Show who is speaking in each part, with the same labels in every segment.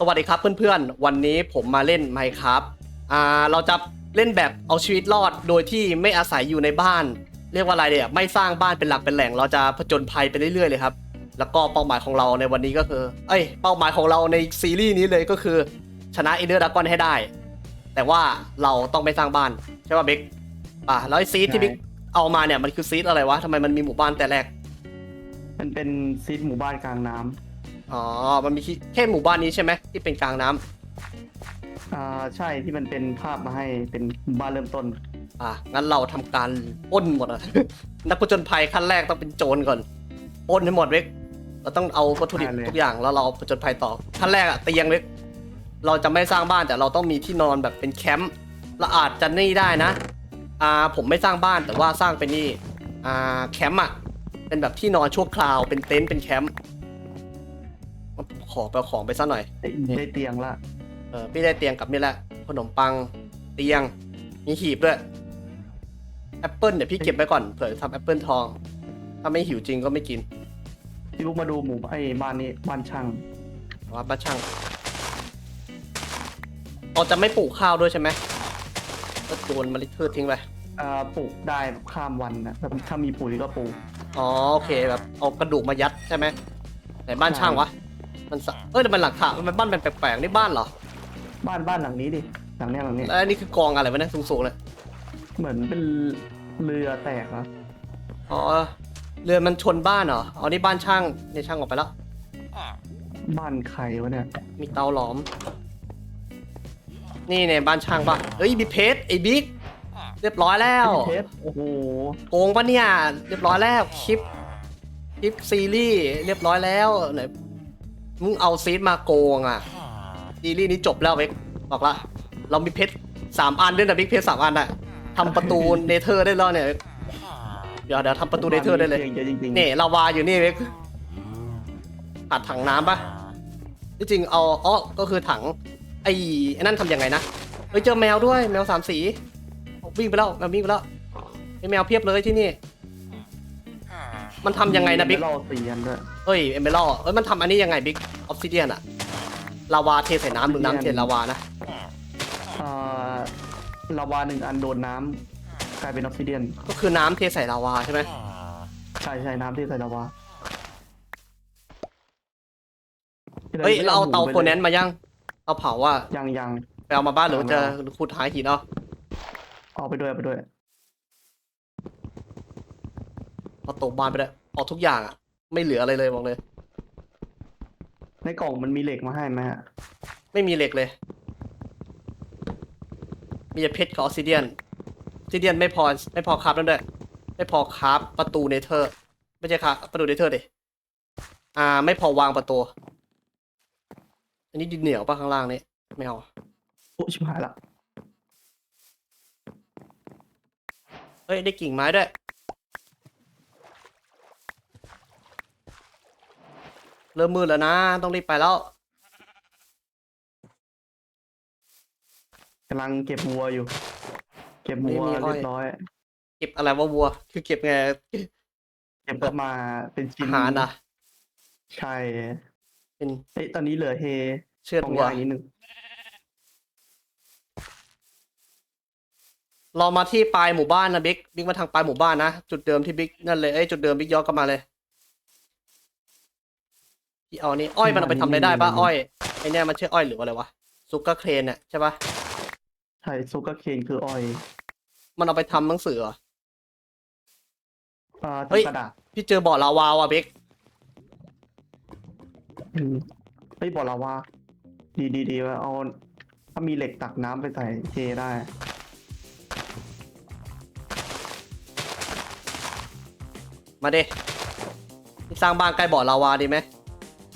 Speaker 1: สวัสดีครับเพื่อนๆ วันนี้ผมมาเล่น Minecraft อ่าเราจะเล่นแบบเอาชีวิตรอดโดยที่ไม่อาศัยอยู่ในบ้าน เรียกว่าอะไรเนี่ยไม่สร้างบ้านเป็นหลักเป็นแหล่ง เราจะผจญภัยไปเรื่อยๆเลยครับ แล้วก็เป้าหมายของเราในวันนี้ก็คือ เอ้ย เป้าหมายของเราในซีรีส์นี้เลยก็คือ ชนะเอเดอร์ดากอนให้ได้ แต่ว่าเราต้องไม่สร้างบ้านใช่ป่ะเบกอะแล้วไอ้ซีดที่
Speaker 2: ใช่
Speaker 1: เบกเอามาเนี่ยมันคือซีดอะไรวะทำไมมันมีหมู่บ้านแต่แรก
Speaker 2: มันเป็นซีดหมู่บ้านกลางน้ำ
Speaker 1: อ๋อ มันมีแค่หมู่บ้านนี้ใช่ไหมที่เป็นกลางน้ำ
Speaker 2: อ่าใช่ที่มันเป็นภาพมาให้เป็นหมู่บ้านเริ่มต้น
Speaker 1: อะ งั้นเราทำการปล้นหมดอะนักผจญภัยขั้นแรกต้องเป็นโจรก่อนปล้นให้หมดเว้ยเราต้องเอาวัตถุดิบ
Speaker 2: ได้เลย
Speaker 1: ทุกอย่างแล้วเราผจญภัยต่อขั้นแรกอะเตียงเว้ยเราจะไม่สร้างบ้านแต่เราต้องมีที่นอนแบบเป็นแคมป์เราอาจจะนี่ได้นะ อ่า ผมไม่สร้างบ้านแต่ว่าสร้างเป็นนี่ อ่า แคมป์อะเป็นแบบที่นอนชั่วคราว เป็นเต็นท์ เป็นแคมป์ ขอไปเอาของไปซะหน่อย
Speaker 2: ได้ได้เตียงละ
Speaker 1: เออพี่ได้เตียงกับนี่แหละขนมปังเตียง มีหีบด้วยแอปเปิลเนี่ยพี่เก็บไว้ก่อนเผื่อทำแอปเปิลทอง ถ้าไม่หิวจริงก็ไม่กิน
Speaker 2: พี่บุ๊กมาดูหมู่ไอ้บ้านนี้บ้านช่าง
Speaker 1: แต่ว่าบ้าช่างเราจะไม่ปลูกข้าวด้วยใช่ไหมก็โยนเมล็ดพืชทิ้งไป
Speaker 2: อ่าปลูกได้แบบข้ามวันนะแบบถ้ามีปุ๋ยก็ปลูก
Speaker 1: อ๋อโอเคแบบเอากระดูกมายัดใช่ไหมไหนบ้านช่างวะ มันสะเอ้ยแต่มันหลังคามันบ้านเป็นแปลกๆนี่บ้านเหรอ
Speaker 2: บ้านบ้านหลังนี้ดิหลังเนี้ยหลังเนี้ย
Speaker 1: แล้วอันนี่คือกองอะไรวะเนี่ยสูงๆเลย
Speaker 2: เหมือนเป็นเรือแตกนะ
Speaker 1: อ๋อเรือมันชนบ้านเหรออ๋อนี่บ้านช่างเนี่ยช่างออกไปแล้ว
Speaker 2: บ้านใครวะเนี่ย
Speaker 1: มีเตาหลอม นี่เนี่ยบ้านช่างปะเอ้ยมีเพชรไอ้บิ๊กเรียบร้อยแล้ว
Speaker 2: พี่เพชรโอ้โห
Speaker 1: โกงปะเนี่ยเรียบร้อยแล้วคลิปคลิปซีรีส์เรียบร้อยแล้วไหน มึงเอาซีดมาโกงอะซีรีส์นี้จบแล้วเว็กบอกละ เรามีเพชรสามอันด้วยนะบิ๊กเพชรสามอันอะทำประตูเนเธอร์ได้แล้วเนี่ย เดี๋ยวเดี๋ยวทำประตูเนเธอร์ได้เลย
Speaker 2: ตีงเยอะจริงๆ
Speaker 1: เนี่ยลาวาอยู่นี่เว็กอัดถังน้ำปะที่จริงเอาอ๋อก็คือถังไอ้ไอ้นั่นทำยังไงนะเฮ้ยเจอแมวด้วยแมวสามสีวิ่งไปแล้วแมววิ่งไปแล้วไอ้แมวเพียบเลยที่นี่ มันทำยังไงนะบิ๊ก
Speaker 2: เราตีกันด้วย
Speaker 1: เฮ้ยเอเมรัลเอ้ยมันทำอันนี้ยังไงบิ๊กออฟซิเดียนอะลาวาเทใส่น้ำหรือน้ำเทลาวานะ
Speaker 2: อ่าลาวาหนึ่งอันโดนน้ำกลายเป็นออกซิเดียน
Speaker 1: ก็คือน้ำเทใส่ลาวาใช่ไหม
Speaker 2: ใช่ใช่น้ำที่ใส่ลาวา
Speaker 1: เฮ้ยเราเอาเตาโคแนนมายังเตาเผาว่า
Speaker 2: ยังยัง
Speaker 1: ไปเอามาบ้านหรือว่าจะ
Speaker 2: เอามา
Speaker 1: ขุดหาหินเอา
Speaker 2: เอาไปด้วยเอาไปด้วย
Speaker 1: เอาตกบ้านไปเลยเอาทุกอย่างอะไม่เหลืออะไรเลยบอกเลย
Speaker 2: ในกล่องมันมีเหล็กมาให้ไหมฮะ
Speaker 1: ไม่มีเหล็กเลย มีแต่เพชรกับออสซิเดียนออสซิเดียนไม่พอไม่พอคราฟนั่นด้วยไม่พอคราฟประตูเนเธอร์ ไม่ใช่ครับประตูเนเธอร์ดิอ่า ไม่พอวางประตู อันนี้ดินเหนียวป่ะข้างล่างนี้ไม่เอา
Speaker 2: โอ้ชิบหายละ
Speaker 1: เฮ้ยได้กิ่งไม้ด้วย เริ่มมืดแล้วนะ ต้องรีบไปแล้ว
Speaker 2: กำลังเก็บวัวอยู่ เก็บวัว
Speaker 1: ไม่มีอ้อย
Speaker 2: เรียบร้อย
Speaker 1: เก็บอะไรวะวัว คือเก็บไง
Speaker 2: เก็บก็มาเป็นชิ้
Speaker 1: อานหารนะ
Speaker 2: ใช่
Speaker 1: เป็น
Speaker 2: เอ้ยตอนนี้เหลือเฮ
Speaker 1: เชือด
Speaker 2: ของ
Speaker 1: วัว
Speaker 2: ยางนิดนึง
Speaker 1: เรามาที่ปลายหมู่บ้านนะบิ๊กบิ๊กมาทางปลายหมู่บ้านนะ จุดเดิมที่บิ๊กนั่นเลย เอ้ยจุดเดิมบิ๊กย้อนกลับมาเลย ที่เอานี่อ้อยมันเอาไปทำอะไรได้ปะอ้อยไอเนี่ยมันชื่ออ้อยหรือว่าอะไรวะซุกเกอร์เครนเนี่ยใช่ปะ
Speaker 2: ใช่ซูเกอร์เคนคืออ้อย
Speaker 1: มันเอาไปทำหนังสือเหรอ
Speaker 2: อ่า
Speaker 1: เฮ้ย
Speaker 2: ทำกระดาษ
Speaker 1: พี่เจอบ่อลาวาว่ะบิ๊ก
Speaker 2: อืมเฮ้ยบอกเราว่า ดีดีดีว่าเอาถ้ามีเหล็กตักน้ำไปใส่เทได้
Speaker 1: มาดิสร้างบ้านใกล้บ่อลาวาดีไหม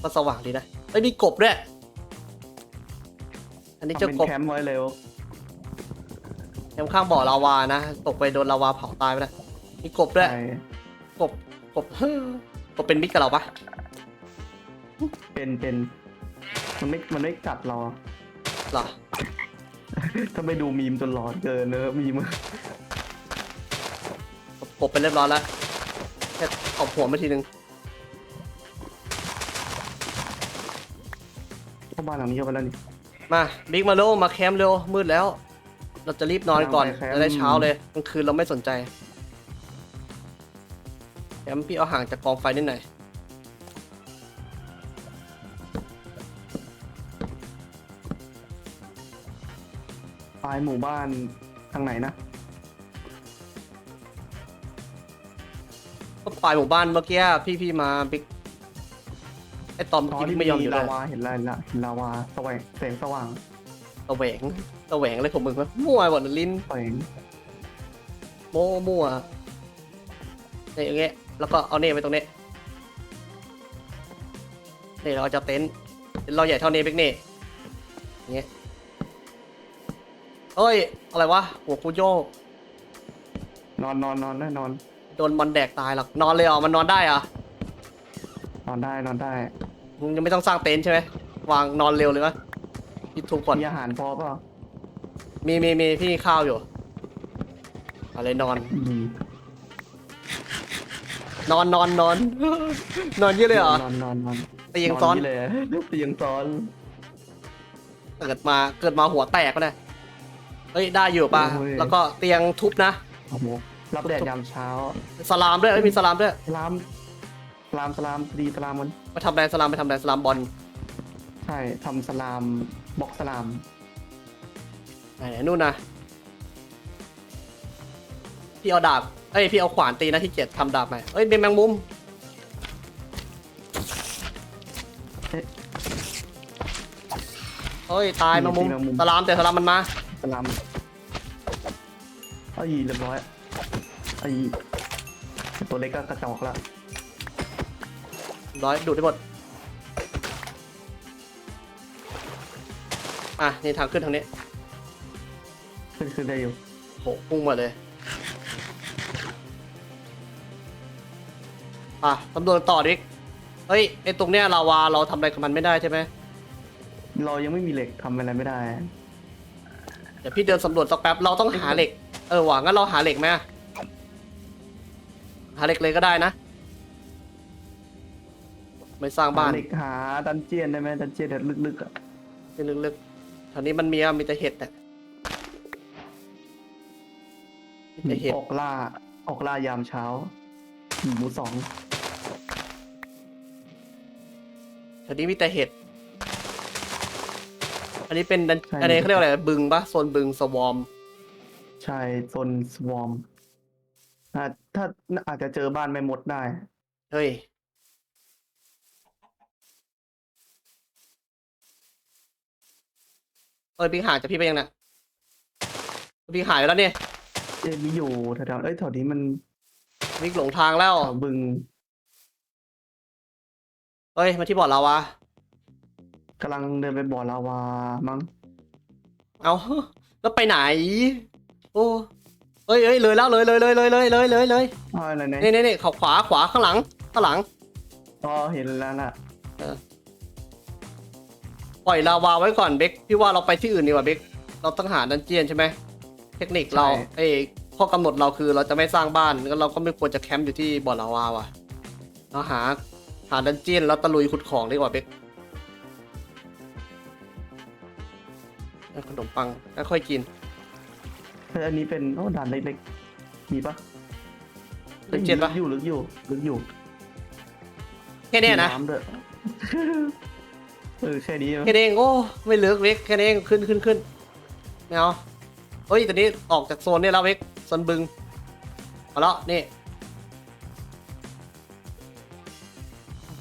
Speaker 1: ก็สว่างดีนะเอ้ยมีกบด้วยอันนี้
Speaker 2: ทำ
Speaker 1: เจ้า
Speaker 2: เป็น
Speaker 1: กบ
Speaker 2: แคมป์ไว้เร็ว
Speaker 1: แคมข้างบ่อลาวานะตกไปโดนลาวาเผาตายไปแล้วมีกบด้วย
Speaker 2: ใช่
Speaker 1: กบกบ กบเป็นมิตรกับเราปะ
Speaker 2: เป็นเป็นมันไม่มันไม่กัดเรา
Speaker 1: เหรอ
Speaker 2: ถ้าไปดูมีมจนหลอนเกินเนอะมีม
Speaker 1: กบไปเรียบร้อยแล้วแค่ตบหัวมาทีนึงา
Speaker 2: บ้านหลังนี้เข้าไปแล้วนี่
Speaker 1: มาบิ๊กมาเร็วมาแคมป์เร็วมืดแล้ว เราจะรีบนอนก่อน
Speaker 2: ไปแคมป์
Speaker 1: จะได้เช้าเลยกลางคืนเราไม่สนใจแคมป์พี่เอาห่างจากกองไฟนิดหน่อย
Speaker 2: ปลายหมู่บ้านทางไหนนะ
Speaker 1: ก็ปลายหมู่บ้านเมื่อกี้พี่พี่มาบิ๊กไอ ตอนเมื่อ
Speaker 2: อ๋อ
Speaker 1: กี้
Speaker 2: ที่
Speaker 1: พี่ไม่ยอมอยู่เล
Speaker 2: ลาย วาเห็นแล้วเห็นแล้วเห็นลาวาสว่างแสงสว่าง
Speaker 1: ตะแหวงตะแหวงอะไรของมึงวะมั่วหมดลิ้น
Speaker 2: แสง
Speaker 1: โม่มั่วนี่อย่างเงี้ยแล้วก็เอาเนี่ยไปตรงนี้นี่เราจะเต็นท์เต็นท์เราใหญ่เท่านี้บิ๊กนี่อย่างเงี้ยเฮ้ย อะไรวะหัวกูโยก
Speaker 2: นอนนอนนอนได้นอน
Speaker 1: โดนบอลแดกตายหรอกนอนเลยเหรอมันนอนได้เหรอะ
Speaker 2: นอนได้นอนได้
Speaker 1: มึงยังไม่ต้องสร้างเต็นท์ใช่ไหมวางนอนเร็วเลยมั้ยพี่ทุบก่อน
Speaker 2: มีอาหารพอเปล่า
Speaker 1: มีมีมีพี่ข้าวอยู่อะไรนอน
Speaker 2: อืม
Speaker 1: นอนนอนนอน นอนเยอะเลยเหรอ น
Speaker 2: อนนอนนอน
Speaker 1: ตียังซ้อน
Speaker 2: เลยตียังซ้อน
Speaker 1: เกิดมาเกิดมาหัวแตกก็ได้เฮ้ยได้อยู่ป่ะ
Speaker 2: โอ้ย
Speaker 1: แล้วก็เตียงทุบนะ
Speaker 2: โอ้โหรับแดดยามเช้า
Speaker 1: สลามด้วยไม่มีสลามด้วย
Speaker 2: สลามส ลามสลามดีสลามมัน
Speaker 1: ไปทำแดนสลามไปทำแดนสลามบอล
Speaker 2: ใช่ทำสลามบล็อกสลาม
Speaker 1: ไหนๆนู่นนะพี่เอาดาบเอ้ยพี่เอาขวานตีนะที่เจ็ดทำดาบใหม่เอ้ยเป็นแมงมุมเฮ้ยตายแมงมุมสลามแต่สลามมันมา
Speaker 2: สลามเอ้ยเรียบร้อยไอ้ตัวเล็กก็กระจอกละ
Speaker 1: ร้อยดูดได้หมดอะนี่ทางขึ้นทางนี้
Speaker 2: ขึ้นขึ้นได้อยู่
Speaker 1: โหพุ่งมาเลยอะตำรวจต่อดิเฮ้ยไอตรงเนี้ยลาวาเราทำอะไรกับมันไม่ได้ใช่ไหม
Speaker 2: เรายังไม่มีเหล็กทำอะไรไม่ได้
Speaker 1: เดี๋ยวพี่เดินสำรวจสักแป๊บเราต้องหาเหล็ก เออหวังงั้นเราหาเหล็กไหมอะหาเหล็กเลยก็ได้นะ ไม่สร้างบ้าน
Speaker 2: หเหล็กหาดันเจียนได้ไหมดันเจียนแบบลึกๆอะ
Speaker 1: ที่ลึกๆแถวนี้มันมีอะมีแต่เห็ดแต่มีแต่เห็ด
Speaker 2: ออกล่าออกล่ายามเช้าหมูสอง
Speaker 1: แถวนี้มีแต่เห็ด อันนี้เป็นดันอันนี้เขาเรียกว่าอะไรบึงปะโซนบึงสวอม
Speaker 2: ใช่โซนสวอมอ่าถ้าอาจจะเจอบ้านไม่มดได้
Speaker 1: เฮ้ย เอ้ยพี่หายจากพี่ไปยังน่ะพี่หายไปแล้วเนี่ย
Speaker 2: เอ๊ะมีอยู่แถวๆเอ้ยแถวนี้มัน
Speaker 1: วิ่งหลงทางแล้ว
Speaker 2: แถวบึง
Speaker 1: เฮ้ยมาที่บ่อเราวะ
Speaker 2: กำลังเดินไปบ่อลาวามั้ง
Speaker 1: เอาแล้วไปไหน โอ้เอ้ยเอ้ยเลยแล้วเลยเลยเลยเลยเลยเลยเลยเลย
Speaker 2: อ๋ออะไรเนี่ย
Speaker 1: นี่นี่นี่ขวาขวาขวาข้างหลังข้างหลัง
Speaker 2: อ๋อเห็นแล้วน่ะ
Speaker 1: ปล่อยลาวาไว้ก่อนเบคพี่ว่าเราไปที่อื่นดีกว่าเบคเราต้องหาดันเจียนใช่ไหมเทคนิคเราเอ้ยข้อกำหนดเราคือเราจะไม่สร้างบ้านก็เราก็ไม่ควรจะแคมป์อยู่ที่บ่อลาวาว่ะเราหาหาดันเจียนแล้วตะลุยขุดของดีกว่าเบคได้ขนมปังค่อยๆกิน
Speaker 2: แต่อันนี้เป็นโอ้ด่านเล็กๆมีปะ
Speaker 1: ดันเจียนปะ
Speaker 2: ลึกอยู่ลึกอยู่ลึกอยู่
Speaker 1: แค่เนี้ยนะ
Speaker 2: มีำด้วย เออแค่นี้
Speaker 1: แค่นี้เองโอ้ไม่เลือกเบคแค่นี้เองขึ้นขึ้นขึ้นไม่เอาเฮ้ยตอนนี้ออกจากโซนนี้แล้วเบคโซนบึงเอาละนี่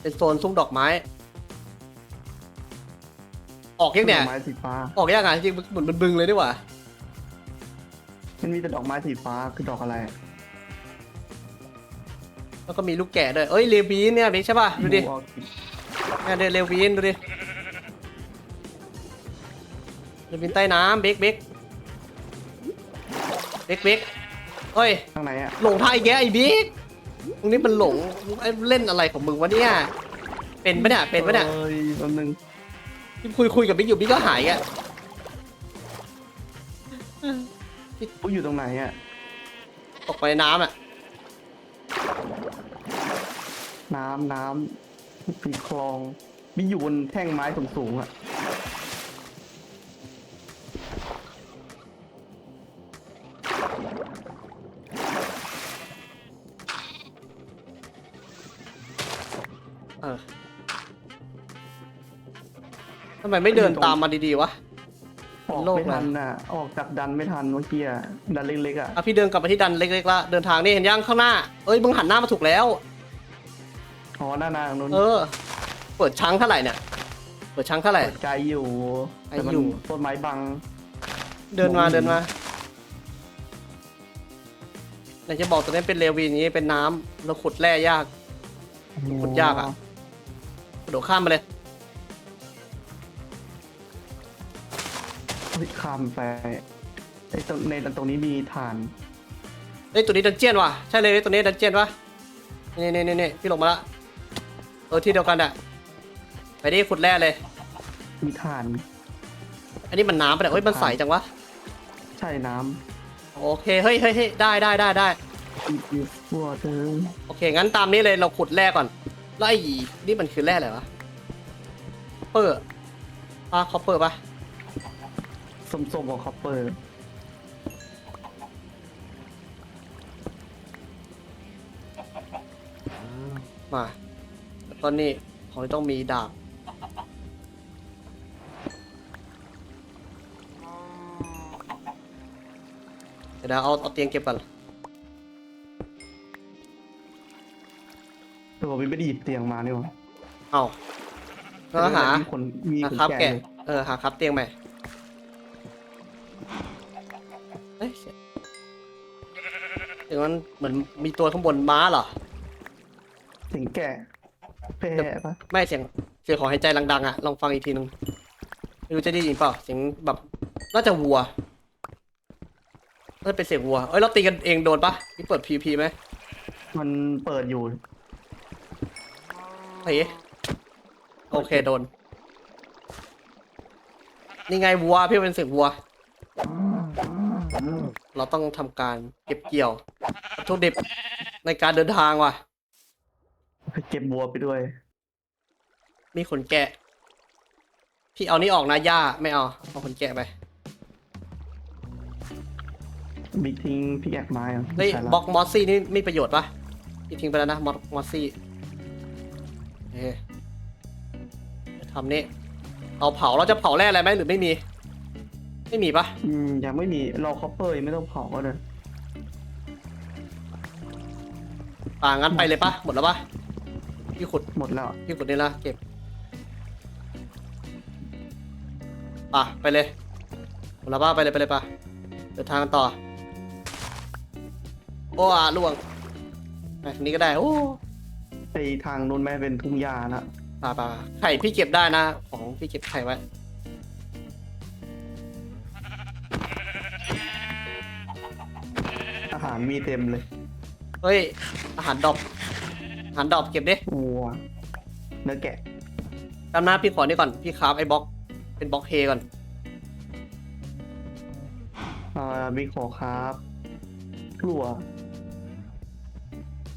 Speaker 1: เป็นโซนซุ้มดอกไม้ ออกยังเนี่ย
Speaker 2: ดอกไม้สีฟ้า
Speaker 1: ออกยังไงจริงๆเหมือนมันบึงเลยดีกว่า
Speaker 2: มันมีแต่ดอกไม้สีฟ้าคือดอกอะไร
Speaker 1: แล้วก็มีลูกแกะด้วยเอ้ยเลวีนเนี่ยเบคใช่ป่ะดูดิ
Speaker 2: ออก
Speaker 1: เนี่ยเดเลวีนดูดิ เลวีนใต้น้ำเบคเบคเบคเบคเฮ้ย
Speaker 2: ข้างในอะ
Speaker 1: หลงทางอีกแกไอ้บิ๊กมึงนี่มันหลงไอ้เล่นอะไรของมึงวะเนี่ย เป็นปะเนี่ย เป็นปะเนี่ย
Speaker 2: เอ้ยแป๊บนึง
Speaker 1: ที่คุยคุยกับบิ๊กอยู่บิ๊กก็หายอะ
Speaker 2: กูอยู่ตรงไหนอะ
Speaker 1: ตกไปในน้ำอะ
Speaker 2: น้ำน้ำปีคลองมีอยู่บนแท่งไม้สูงๆอะ ออ
Speaker 1: ทำไมไม่เดินตามมาดีๆวะ
Speaker 2: ออกไม่ทัน
Speaker 1: อะ
Speaker 2: ออกจากดันไม่ทันเมื่อกี้อะดันเล็กๆอะ
Speaker 1: พี่เดินกลับไปที่ดันเล็กๆละเดินทางนี่เห็นยังข้างหน้า เอ้ยมึงหันหน้ามาถูกแล้ว
Speaker 2: อ๋อหน้านางนู้น
Speaker 1: เออ เปิดช้างเท่าไหร่เนี่ย เปิดช้างเท่าไหร่
Speaker 2: เปิดใจอยู่
Speaker 1: ไจ
Speaker 2: แอ
Speaker 1: ยู่
Speaker 2: ต้นไม้บัง
Speaker 1: เดินมา
Speaker 2: เดิ
Speaker 1: นมาไหนจะบอกตัวนี้เป็นเลวีนี้เป็นน้ำแล้วขุดแร่ยาก ขุดยากอะ กระโดดข้ามมาเลย
Speaker 2: เฮ้ยข้ามไปไอ้ตรงในตรงนี้มีฐาน
Speaker 1: เฮ้ยตัวนี้ดันเจียนว่ะใช่เลยตัวนี้ดันเจียนวะนี่นี่นี่นี่พี่ลงมาละเออที่เดียวกันอะไปดิขุดแร่เลย
Speaker 2: มีฐาน
Speaker 1: อันนี้มันน้ำไปะเนี่ยเฮ้ยมันใสจังวะ
Speaker 2: ใช่น้
Speaker 1: โอเคเฮ้ยเฮ้ยเฮ้ยได้ได้ได้ได้ำ
Speaker 2: is water
Speaker 1: โอเคงั้นตามนี้เลยเราขุดแร่ก่อน แล้วไอ้นี่มันคือแร่อะไรวะเปอร์ปะคอปเปอร์ปะ
Speaker 2: ส้มๆของคอปเปอร์
Speaker 1: มาแล้วก็นี่ของที่ต้องมีดาบเดี๋ยวนะเอาเอาเตียงเก็บก่อน
Speaker 2: ตัวมันไม่ได้หยิบเตียงมานี่หว่า
Speaker 1: เอาแล้วก็หา
Speaker 2: มีคนมี
Speaker 1: หา
Speaker 2: คน
Speaker 1: ครับ
Speaker 2: แก่
Speaker 1: แกะ
Speaker 2: เลย
Speaker 1: เออหาครับเตียงใหม่เอ้ยเสียงเสียงมันเหมือนมีตัวข้างบนม้าเหรอ
Speaker 2: เสียงแก่แพ้ปะ
Speaker 1: ไม่เสียงเสียงของหายใจดังๆอะลองฟังอีกทีนึงไม่รู้จะได้ยินเปล่าเสียงแบบน่าจะวัวน่าจะเป็นเสียงวัวเอ้ยเราตีกันเองโดนปะนี่เปิด PVP ไหม
Speaker 2: มันเปิดอยู่
Speaker 1: เฮ้ยโอเคโดน นี่ไงวัวพี่เป็นเสียงวัว เราต้องทำการเก็บเกี่ยววัตถุดิบในการเดินทางว่ะ
Speaker 2: เก็บบัวไปด้วย
Speaker 1: มีขนแกะ พี่เอานี่ออกนะย่าไม่เอา เอาขนแกะไป
Speaker 2: บิ๊กทิ้งพี่แอกไม้อะ
Speaker 1: เฮ้ย
Speaker 2: ใช่ละ
Speaker 1: บล็อกมอสซี่นี่มีประโยชน์ปะพี่ทิ้งไปแล้วนะมอสมอสซี่ เฮ้ทำนี่เอาเผาเราจะเผาแร่อะไรไหมหรือไม่มี ไม่มีปะ
Speaker 2: อืมยังไม่มีเราคอปเปอร์ยังไม่ต้องเผาก็เลย
Speaker 1: อ่างั้นไปเลยปะหมดแล้วปะพี่ขุด
Speaker 2: หมดแล้ว
Speaker 1: พี่ขุดนี่ละเก็บอะไปเลยหมดแล้วปะไปเลยไปเลยปะเดินทางกันต่อ โอ้อะล่วงไปทางนี้ก็ได้โอ้
Speaker 2: ไอทางนู้นแม่เป็นทุ่งหญ้านะ
Speaker 1: ป่าป่าไข่พี่เก็บได้นะ ของพี่เก็บไข่ไว้
Speaker 2: อาหารมีเต็มเลย
Speaker 1: เฮ้ย อาหารดอกอาหารดอกเก็บดิ
Speaker 2: วัวเนื้อแกะ
Speaker 1: ตามหน้าพี่ขอนี่ก่อน พี่คราฟไอ้บล็อก เป็นบล็อกเฮก่อน
Speaker 2: อ่าบิ๊กขอครับกลัว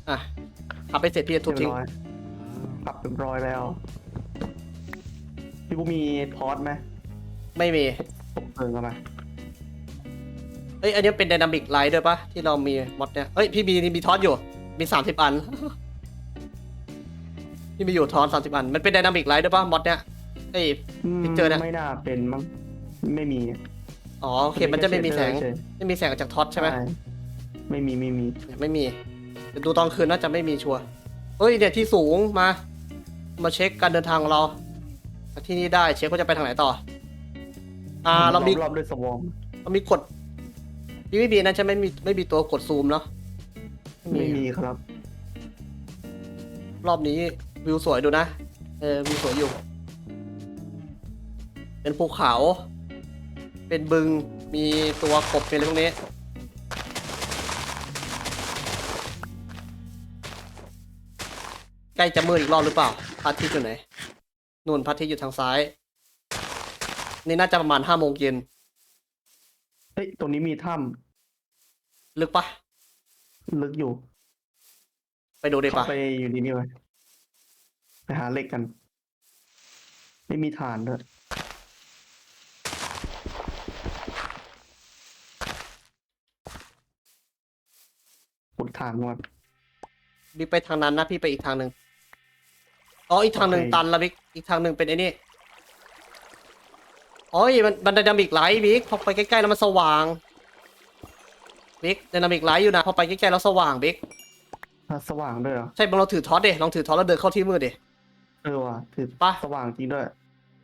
Speaker 1: อะ ขับไปเสร็จพี่จะทุ
Speaker 2: เรี
Speaker 1: บ
Speaker 2: ยบ
Speaker 1: ทิ้ง
Speaker 2: ร้อยปรับเรียบร้อยแล้ว พี่กูมีทอสไหม
Speaker 1: ไม่มี
Speaker 2: ตบเพลิงกันไหม
Speaker 1: เอ้ย อันนี้เป็น d y นามิกไลท์ด้วยปะที่เรามีมอดเนี่ยเอ้ย พี่มีมีทอสอยู่ มีสามสิบอัน พี่มีอยู่ทอสสามสิบอัน มันเป็น d y นามิกไลท์ด้วยปะมอดเนี่ยเอ้ย
Speaker 2: ม
Speaker 1: พิกเจอร์เนี่ย
Speaker 2: ไม่น่าเป็นมั้ง ไม่มี
Speaker 1: อ๋อ โอเค มันจะไม่มีแสง
Speaker 2: เฉย
Speaker 1: ไม่มีแสงจากท็อต
Speaker 2: ๆ
Speaker 1: ใช่ไหม
Speaker 2: ไม่มีไม่มี
Speaker 1: ไม่มีเดี๋ยวดูตอนคืนน่าจะไม่มีชัวร์เฮ้ยเนี่ยที่สูงมา มาเช็คการเดินทางของเราจากที่นี่ได้เช็คว่าจะไปทางไหนต่อ อ่าเรามี
Speaker 2: รอบๆด้วยสวอม
Speaker 1: เรามีกดพี่ไม่มีนะจะไม่มีไม่มีตัวกดซูมเนาะ
Speaker 2: ไม่มีครับ
Speaker 1: รอบนี้วิวสวยดูนะเออวิวสวยอยู่ เป็นภูเขา เป็นบึงมีตัวกบเป็นอะไรพวกนี้ ใกล้จะมืดอีกรอบหรือเปล่าพระอาทิตย์อยู่ไหนนู่นพระอาทิตย์อยู่ทางซ้าย นี่น่าจะประมาณห้าโมงเย็น
Speaker 2: เฮ้ยตรงนี้มีถ้
Speaker 1: ลึกปะำ
Speaker 2: ลึกอยู่
Speaker 1: ไปดูดี
Speaker 2: เข้า
Speaker 1: ปะ
Speaker 2: ไปอยู่ดีนี่ไว้ไปหาเหล็กกัน ไม่มีฐานด้วยขุดฐานก่อน
Speaker 1: บิ๊กไปทางนั้นนะพี่ไปอีกทางหนึ่ง อ๋ออีกทางหนึ่ง
Speaker 2: โอเค
Speaker 1: ตันละบิ๊กอีกทางหนึ่งเป็นไอ้นี่โอ้ยมันมันไดนามิกไลท์บิ๊กพอไปใกล้ๆแล้วมันสว่างบิ๊กไดนามิกไลท์อยู่นะพอไปใกล้ๆแล้วสว่างบิ๊ก
Speaker 2: อะสว่างด้วยเหรอ
Speaker 1: ใช่ลองถือท็อตดิลองถือท็อตแล้วเดินเข้าที่มืดดิ
Speaker 2: เออว่ะถือ
Speaker 1: ปะ
Speaker 2: สว่างจริงด้วย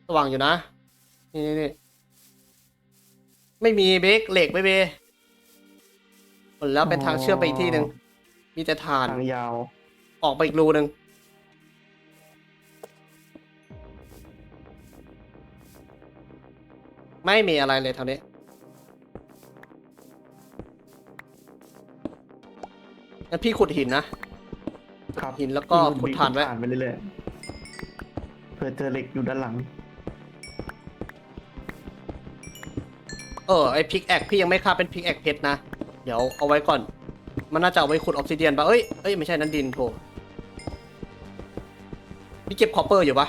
Speaker 1: สว่างอยู่นะ นี่นี่นี่ไม่มีบิ๊กเหล็กไม่เบหมดแล้วเป็นทางเชื่อมไปอีกที่หนึ่งมีแต่ฐาน
Speaker 2: ทางยาว
Speaker 1: ออกไปอีกรูหนึ่ง ไม่มีอะไรเลยเท่านี้ งั้นพี่ขุดหินนะ
Speaker 2: ครับ
Speaker 1: หินแล้วก็ขุดถ่านไว้
Speaker 2: ถ่านไปเรื่อยๆเผื่อเจอเหล็กอยู่ด้านหลัง
Speaker 1: เออไอพิกแอคพี่ยังไม่คาบเป็นพิกแอคเพชรนะ เดี๋ยวเอาไว้ก่อน มันน่าจะเอาไว้ขุดออ s ซิเดียนปะเอ้ยเอ้ยไม่ใช่นั้นดินโถพี่เก็บคอปเปอร์อยู่ปะ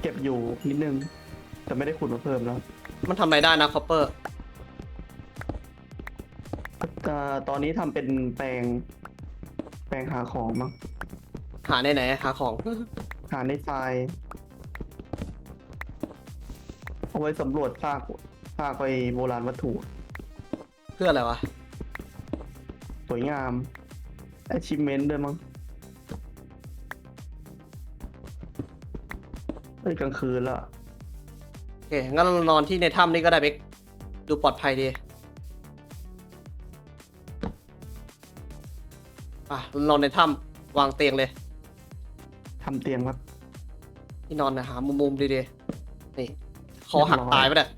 Speaker 2: เก็บอยู่นิดนึง แต่ไม่ได้ขุดมาเพิ่มแล้ว
Speaker 1: มันทำอะไรได้นะคอปเปอร์
Speaker 2: อ่าตอนนี้ทำเป็นแปลง แปลงหาของมั้ง
Speaker 1: หาในไหนหาของ
Speaker 2: หาในทรายเอาไว้สำรวจซากซากไปโบราณวัตถุ
Speaker 1: เพื่ออะไรวะ
Speaker 2: สวยงาม achievement ด้วยมั้งเอ้ยกลางคืนละ
Speaker 1: โอ เคงั้นเรานอนที่ในถ้ำนี่ก็ได้เบกดูปลอดภัยดีอะเรานอนในถ้ำวางเตียงเลย
Speaker 2: ทำเตียงครับ
Speaker 1: ที่นอนนะหามุมๆดีๆนี่ คอหัก
Speaker 2: เรียบร้อย
Speaker 1: ตายไปเนี่ย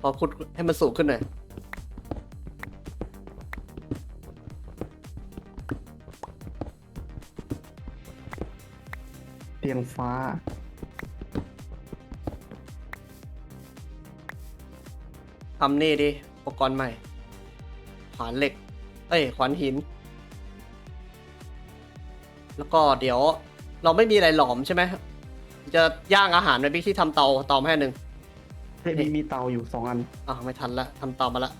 Speaker 1: พอขุดให้มันสูงขึ้นหน่อย
Speaker 2: เตียงฟ้า
Speaker 1: ทำนี่ดิอุปกรณ์ใหม่ ขวานเหล็ก เอ้ย ขวานหิน แล้วก็เดี๋ยวเราไม่มีอะไรหลอมใช่ไหม จะย่างอาหารในบิ๊กที่ทำเตาเตามาให้หนึ่ง
Speaker 2: เฮ้ยมีมีเตาอยู่สองอัน
Speaker 1: อะไม่ทันละทำเตามาละ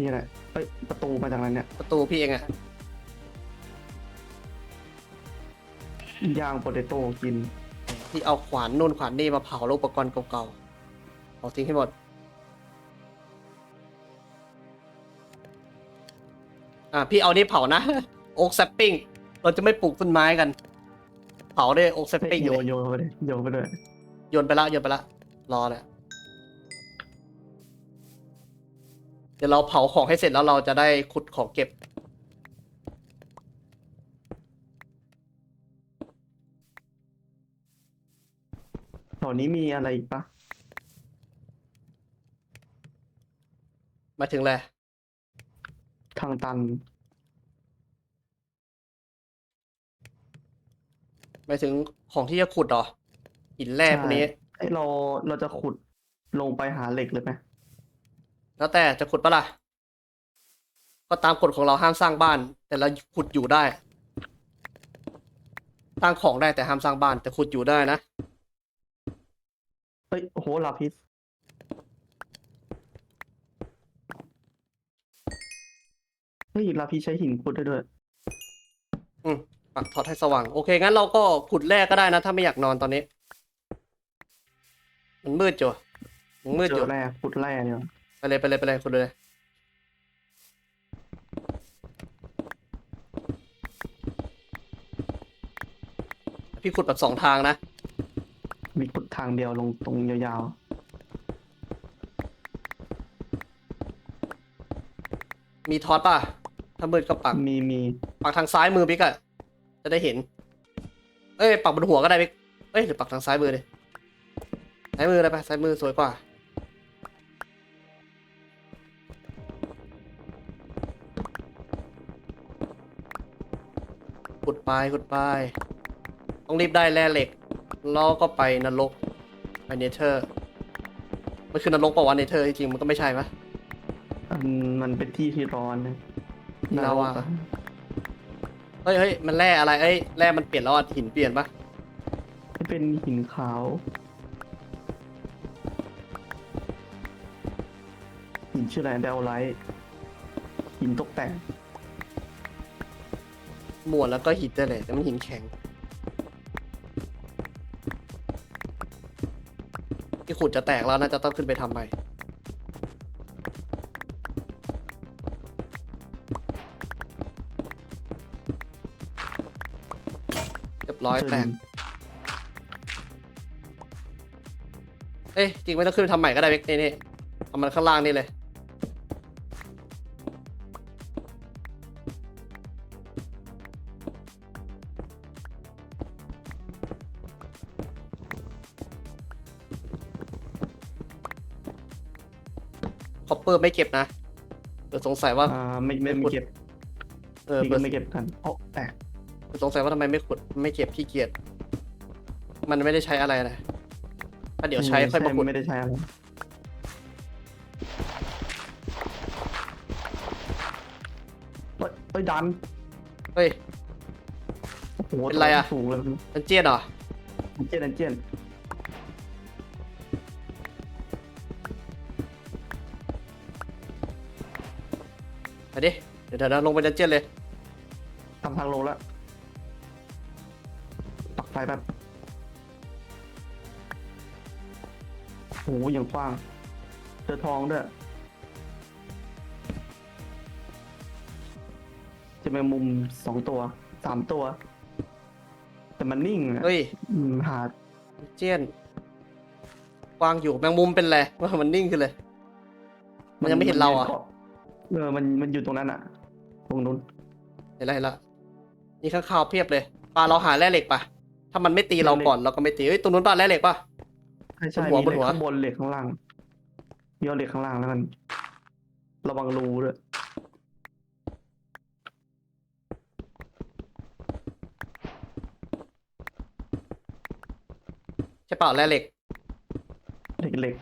Speaker 2: นี่แหละเอ้ยประตูมาจากไหนเนี่ย
Speaker 1: ประตูพี่เองอะ
Speaker 2: ย่างโปเตโต้กิน
Speaker 1: ที่เอาขวานนู่นขวานนี่มาเผาแล้วอุปกรณ์เก่าๆ เอาทิ้งให้หมด อะพี่เอานี่เผานะ โอ๊กแซปปิ้ง เราจะไม่ปลูกต้นไม้กัน เผาด้วยโอ๊กแซป
Speaker 2: เฮ้ย
Speaker 1: ปิ้ง
Speaker 2: โย
Speaker 1: เลย
Speaker 2: นโยนไปเลยโยนไปเลย
Speaker 1: โยนไปละโยนไปละ รอเลยเดี๋ยวเราเผาของให้เสร็จแล้วเราจะได้ขุดของเก็บ
Speaker 2: ตอนนี้มีอะไรอีกปะ
Speaker 1: มาถึงเลย
Speaker 2: ทางตัน
Speaker 1: หมายถึงของที่จะขุดเหรอหินแร่พวกนี้
Speaker 2: ไอยเราเราจะขุดลงไปหาเหล็กเลยไหม
Speaker 1: แล้วแต่จะขุดปะล่ะ ก็ตามกฎของเราห้ามสร้างบ้าน แต่เราขุดอยู่ได้ สร้างของได้แต่ห้ามสร้างบ้าน แต่ขุดอยู่ได้นะ
Speaker 2: เอ้ยโอ้โหลาพิส เฮ้ยลาพิสใช้หินขุดได้ด้วย
Speaker 1: อืมปักทอดให้สว่าง โอเค งั้นเราก็ขุดแร่ก็ได้นะ ถ้าไม่อยากนอนตอนนี้ มันมืดจ้ะยังมืด
Speaker 2: เจ
Speaker 1: อยู่
Speaker 2: อแร่ขุดแร่เนี่ย
Speaker 1: ไปเลยไปเลยไปเลยขุดเลย พี่ขุดแบบสองทางนะ
Speaker 2: มีขุดทางเดียวลงตรงยาว
Speaker 1: มีทอดป่ะ ถ้ามืดก็ปัก
Speaker 2: ๆมีมี
Speaker 1: ปักทางซ้ายมือบิ๊กอะจะได้เห็น เอ้ยปักบนหัวก็ได้บิ๊กเอ้ยหรือปักทางซ้ายมือเลยซ้ายมืออะไรไปซ้ายมือสวยกว่า ขุดไปขุดไป ต้องรีบได้แร่เหล็ก แล้วก็ไปนรกไปเนเธอร์ มันคือนรกป่าวะเนเธอร์จริงๆมันก็ไม่ใช่ปะ
Speaker 2: อันมันเป็นที่ที่ร้อนนะ
Speaker 1: ที่ เราอะ
Speaker 2: นรกอะ
Speaker 1: เฮ้ยเฮ้ยมันแร่อะไรเอ้ยแร่มันเปลี่ยนแล้วอะหินเปลี่ยนปะ
Speaker 2: ให้เป็นหินขาว หินชื่ออะไรเดลไลท์หินตกแต่ง
Speaker 1: หมวดแล้วก็หินได้เลยแต่มันหินแข็งที่ขุดจะแตกแล้วน่าจะต้องขึ้นไปทำใหม่ รียบร้อยแตกเอ้ยจริงไม่ต้องขึ้นไปทำใหม่ก็ได้เว็กนี่นี่เอามันข้างล่างนี่เลยคอปเปอร์ไม่เก็บนะเปิดสงสัยว่า
Speaker 2: อ่าไม่ไม่ไม่เก็บ
Speaker 1: เออ
Speaker 2: พี่
Speaker 1: เปิ
Speaker 2: ก็
Speaker 1: ด
Speaker 2: ไม่เก็บกันโอ้แตก
Speaker 1: สงสัยว่าทำไมไม่ขุดไม่เก็บขี้เกียจมันไม่ได้ใช้อะไรนะถ้าเดี๋ยวใช้ค่อยมาขุด
Speaker 2: ไม่ได้ใช้อะไรเฮ้ยเฮ้ยดัน
Speaker 1: เฮ้ย
Speaker 2: โอ้โห
Speaker 1: เป็นไรอะ
Speaker 2: สูงเลย
Speaker 1: มันเจียนเหรอ
Speaker 2: เจียนเจียน
Speaker 1: ไปดิเดี๋ยวเดี๋ยวเราลงไปดันเจียนเลย
Speaker 2: ทำทางลงแล้วปัก ไฟแบบโอ้โหอย่างกว้าง เจอทองด้วยจะเป็นมุมสองตัวสามตัว แต่มันนิ่งอะ
Speaker 1: เฮ้ย
Speaker 2: อืมหา
Speaker 1: เจียนวางอยู่แมงมุมเป็นไรว่ามันนิ่งขึ้นเลย มันยังไม่เห็นเราอะ
Speaker 2: เออมันมันอยู่ตรงนั้นอะ ตรงนู้น
Speaker 1: เห็นแล้วเห็นแล้วนี่ข้างข่าวเพียบเลยปลาเราหาแร่เหล็กปะ ถ้ามันไม่ตีเราก่อนเราก็ไม่ตีเฮ้ยตรงนู้นปลาแร่เหล็กปะ
Speaker 2: ใช่ใช่
Speaker 1: บนหัว
Speaker 2: มีเหล็
Speaker 1: บนหัว
Speaker 2: กข้างบนเหล็กข้างล่างมีเอาเหล็กข้างล่างแล้วกัน ระวังรูด้วย
Speaker 1: ใช่เปล่าแร่เหล็ก
Speaker 2: เหล็กเหล็ก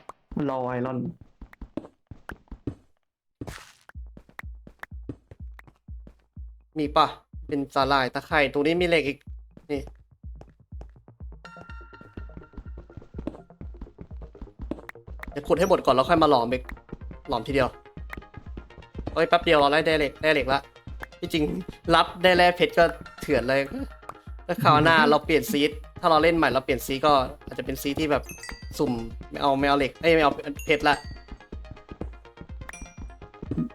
Speaker 2: รอไอรอน
Speaker 1: มีปะเป็นสาหร่ายตะไคร่ตรงนี้มีเหล็กอีกนี่ เดี๋ยวขุดให้หมดก่อนแล้วค่อยมาหลอมเอกหลอมทีเดียวเอ้ยแป๊บเดียวเราได้เหล็กได้เหล็กละที่จริงรับได้แร่เพชรก็เถื่อนเลยถ้าคราวหน้าเราเปลี่ยนซีดถ้าเราเล่นใหม่เราเปลี่ยนซีดก็อาจจะเป็นซีดที่แบบสุ่มไม่เอาไม่เอาเหล็กเอ้ยไม่เอาเพชรละ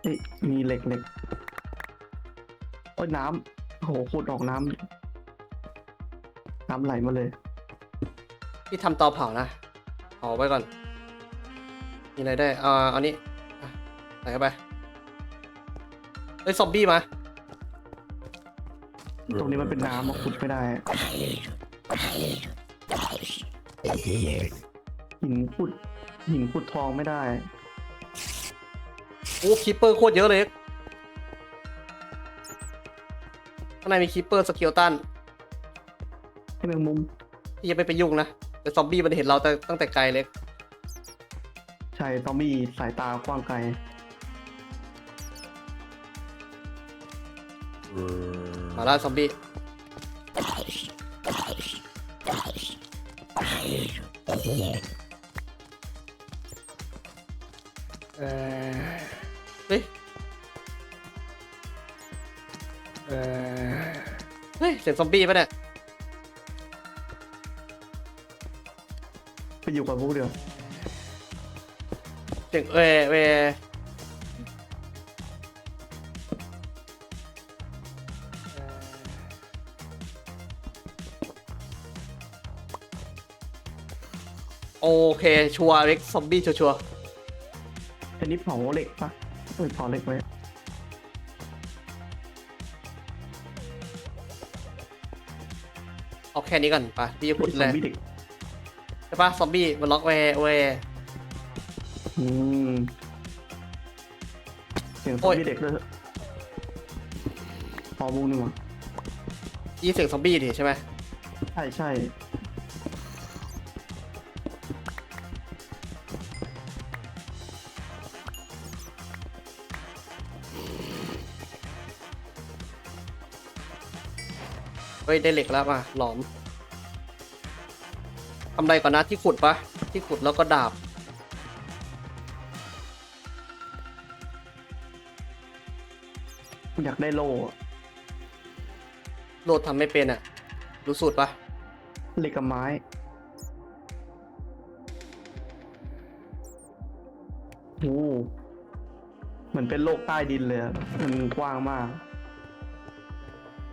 Speaker 2: เอ้ยมีเหล็กเหล็กโอ้ยน้ำโอ้โหขุดออกน้ำน้ำไหลมาเลย
Speaker 1: ที่ทำเตาเผานะเผาไว้ก่อน มีอะไรได้อ่าเอานี้อะใส่เข้าไปเฮ้ยซอมบี้มา
Speaker 2: ตรงนี้มันเป็นน้ำอะขุดไม่ได้หินขุดหินขุดทองไม่ได้
Speaker 1: โอ้คีปเปอร์โคตรเยอะเลยข้างในมีคีปเปอร์สเกลตัน
Speaker 2: ให้แมงมุม
Speaker 1: ที่จะไม่ไปยุ่งนะแต่ซอมบี้มันเห็นเราแต่ตั้งแต่ไกลเลย
Speaker 2: ใช่ซอมบี้สายตากว้างไกล
Speaker 1: มาแล้วซอมบี้เอ่อเฮ้ยเอ่อเฮ้ยเสียงซอมบี้ปะเนี่ย
Speaker 2: ไปอยู่กับพวกเดียว
Speaker 1: เสียงเอเวโอเค ชัวร์เล็กซอมบี้ชัวร์
Speaker 2: อันนี้เผาเหล็กปะเออเผาเหล็กไว้
Speaker 1: ๆเอาแค่นี้ก่อนไปะพี่จะพูด
Speaker 2: ซ
Speaker 1: เล
Speaker 2: อม
Speaker 1: ย
Speaker 2: บี้เด็ก
Speaker 1: ใช่ปะซอมบี้มันล็อกเวเว
Speaker 2: อืมเสียงซ
Speaker 1: โอ้
Speaker 2: อม
Speaker 1: ย
Speaker 2: บี้เด็กด้วยพอมุงหนึ่งว่ะ
Speaker 1: ยี่เสียงซอมบี้ดิใช่ไหม
Speaker 2: ใช่ใช่
Speaker 1: เฮ้ยได้เหล็กแล้วมาหลอมทำอะไรก่อนนะที่ขุดปะที่ขุดแล้วก็ดาบ
Speaker 2: อยากได้โล่
Speaker 1: โลดทำไม่เป็นอะรู้สูตรปะ
Speaker 2: เหล็กกับไม้ โอ้เหมือนเป็นโลกใต้ดินเลยมันกว้างมาก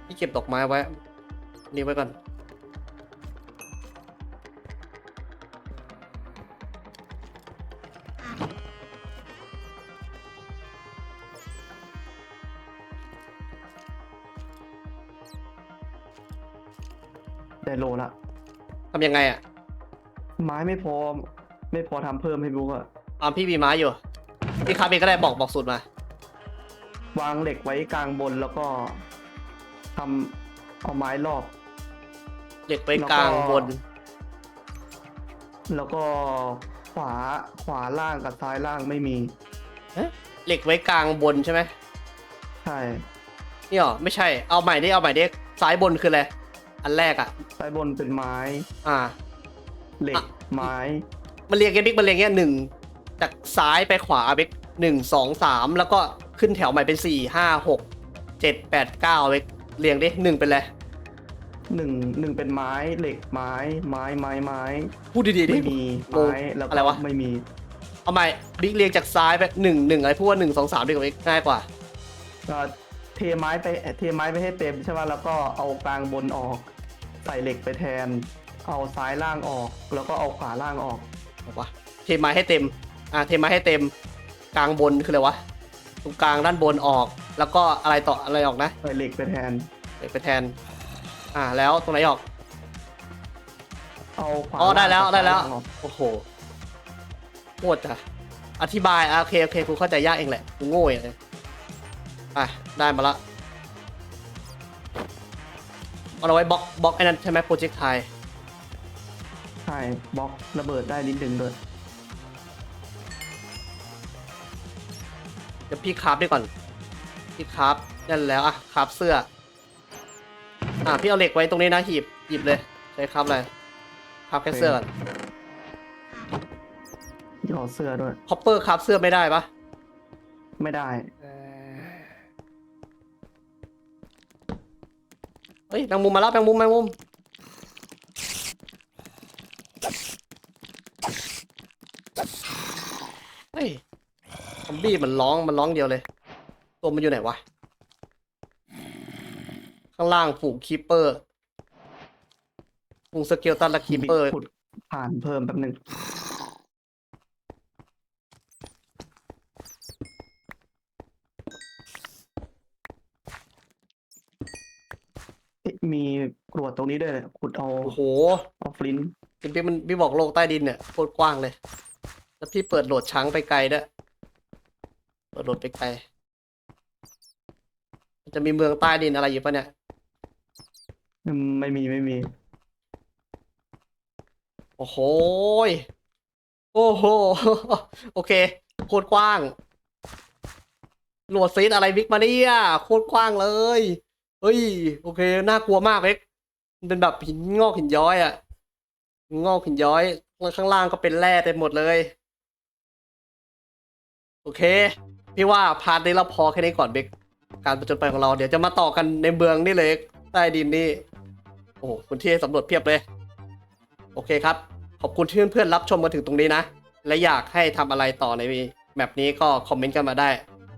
Speaker 1: พี่เก็บดอกไม้ไว้นี่ไว้ก่อนำยังไงอะ
Speaker 2: ไม้ไม่พอ ไม่พอทำเพิ่มให้บุ๊กอะ
Speaker 1: อ่าพี่มีไม้อยู่พี่ครับเองก็ได้บอกบอกสูตรมา
Speaker 2: วางเหล็กไว้กลางบนแล้วก็ทำเอาไม้รอบ
Speaker 1: เหล็กไว้กลางบน
Speaker 2: แล้วก็ขวาขวาล่างกับซ้ายล่างไม่มี
Speaker 1: เหล็กไว้กลางบนใช่ไหม
Speaker 2: ใช่
Speaker 1: นี่หรอไม่ใช่เอาใหม่ดิเอาใหม่ดิซ้ายบนคืออะไร อันแรกอะ
Speaker 2: ซ้ายบนเป็นไม้
Speaker 1: อ่า
Speaker 2: เหล็ก
Speaker 1: อะ
Speaker 2: ไม้
Speaker 1: มันเรียงกันบิ๊กมันเรียงเงี้ยหนึ่งจากซ้ายไปขวาบิ๊กหนึ่งสองสามแล้วก็ขึ้นแถวใหม่เป็นสี่ห้าหกเจ็ดแปดเก้าบิ๊กเรียงดิหนึ่งเป็นอะไร
Speaker 2: หนึ่งหนึ่งเป็นไม้ เหล็ก ไม้ ไม้ ไม้ ไม้
Speaker 1: พูดดีๆดิ
Speaker 2: ไม่มี
Speaker 1: งง
Speaker 2: ไม้ แล้ว
Speaker 1: อะไร
Speaker 2: ก็
Speaker 1: วะ
Speaker 2: ไม่มี
Speaker 1: เอาใหม่บิ๊กเรียงจากซ้ายไปหนึ่งหนึ่งอะไรพูดว่าหนึ่งสองสามดีกว่าบิ๊กง่ายกว่า
Speaker 2: ก็เทไม้ไป เทไม้ไปให้เต็มใช่ไหมแล้วก็เอากลางบนออก ใส่เหล็กไปแทน เอาซ้ายล่างออก แล้วก็เอาขวาล่างออก
Speaker 1: บอกว่าเทไม้ให้เต็ม อ่าเทไม้ให้เต็ม กลางบนคืออะไรวะ ตรงกลางด้านบนออก แล้วก็อะไรต่ออะไรออกนะ
Speaker 2: ใส่เหล็กไปแทน
Speaker 1: เดี๋ยวไปแทน อ่า แล้วตรงไหนออก
Speaker 2: เอาขวา
Speaker 1: อ๋อได้แล้วา
Speaker 2: งกับ
Speaker 1: ได้แล้ว
Speaker 2: ซ้ายางออก
Speaker 1: โอ้โหโคตรจ้ะอธิบายอะโอเคโอเคกูเข้าใจยากเองแหละกูโง่เองเลยอะได้มาละ เอาไว้บล็อกบล็อกไอ้นั่นใช่ไหมโปรเจกต์ไทย
Speaker 2: ใช่บล็อกระเบิดได้นิดนึงด้วย
Speaker 1: เดี๋ยวพี่คราฟด้วยก่อน พี่คราฟนั่นแล้วอะคราฟเสื้อ อะพี่เอาเหล็กไว้ตรงนี้นะหีบหยิบเลย ใช้คราฟอะไรคราฟแค่เสื้อก่อน
Speaker 2: ย่อเสื้อด้วย
Speaker 1: คอปเปอร์คราฟเสื้อไม่ได้ปะ
Speaker 2: ไม่ได้
Speaker 1: เฮ้ยแมงมุมมาแล้วแมงมุมแมงมุมเฮ้ยซอมบี้มันร้องมันร้องเดียวเลย ตัวมันอยู่ไหนวะ ข้างล่างฝูงคีปเปอร์ฝูงสเกลตันและคีปเปอร์
Speaker 2: ขุดผ่านเพิ่มแป๊บนึงเอ๊ะ มีกรวดตรงนี้ด้วยเนี่ยขุดเอา
Speaker 1: โอ้โห
Speaker 2: เอาฟลินต์
Speaker 1: จริงๆมันพี่บอกโลกใต้ดินเนี่ยโคตรกว้างเลย แล้วพี่เปิดโหลดช้างไปไกลด้วยเปิดโหลดไปไกลมันจะมีเมืองใต้ดินอะไรอยู่ปะเนี่ย
Speaker 2: อืมไม่มีไม่มี
Speaker 1: โอ้โหยโอ้โห โอเค โคตรกว้างโหลดซีดอะไรบิ๊กมาเนี่ยโคตรกว้างเลย เฮ้ย โอเค น่ากลัวมากเอ็กมันเป็นแบบหินงอกหินย้อยอะหินงอกหินย้อยแล้วข้างล่างก็เป็นแร่เต็มหมดเลย โอเค พี่ว่าพาร์ทนี้เราพอแค่นี้ก่อนเบกการประจนไปของเราเดี๋ยวจะมาต่อกันในเมืองนี่เลยใต้ดินนี่ โอ้โหพื้นที่สำรวจเพียบเลย โอเคครับ ขอบคุณที่เพื่อนๆรับชมมาถึงตรงนี้นะ และอยากให้ทำอะไรต่อในแมปนี้ก็คอมเมนต์กันมาได้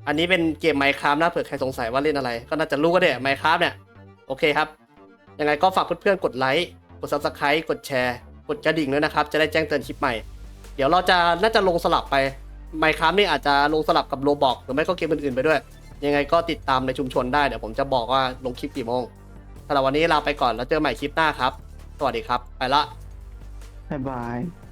Speaker 1: อันนี้เป็นเกม Minecraft นะเผื่อใครสงสัยว่าเล่นอะไร ก็น่าจะรู้ก็ได้ Minecraft เนี่ย โอเคครับ ยังไงก็ฝากเพื่อนๆกดไลค์ กด Subscribe กดแชร์ กดกระดิ่งด้วยนะครับ จะได้แจ้งเตือนคลิปใหม่ เดี๋ยวเราจะน่าจะลงสลับไป Minecraft นี่อาจจะลงสลับกับ Roblox หรือไม่ก็เกมอื่นๆไปด้วย ยังไงก็ติดตามในชุมชนได้ เดี๋ยวผมจะบอกว่าลงคลิปกี่โมงสำหรับวันนี้ลาไปก่อนแล้วเจอใหม่คลิปหน้าครับ สวัสดีครับ ไปละ
Speaker 2: บ๊ายบาย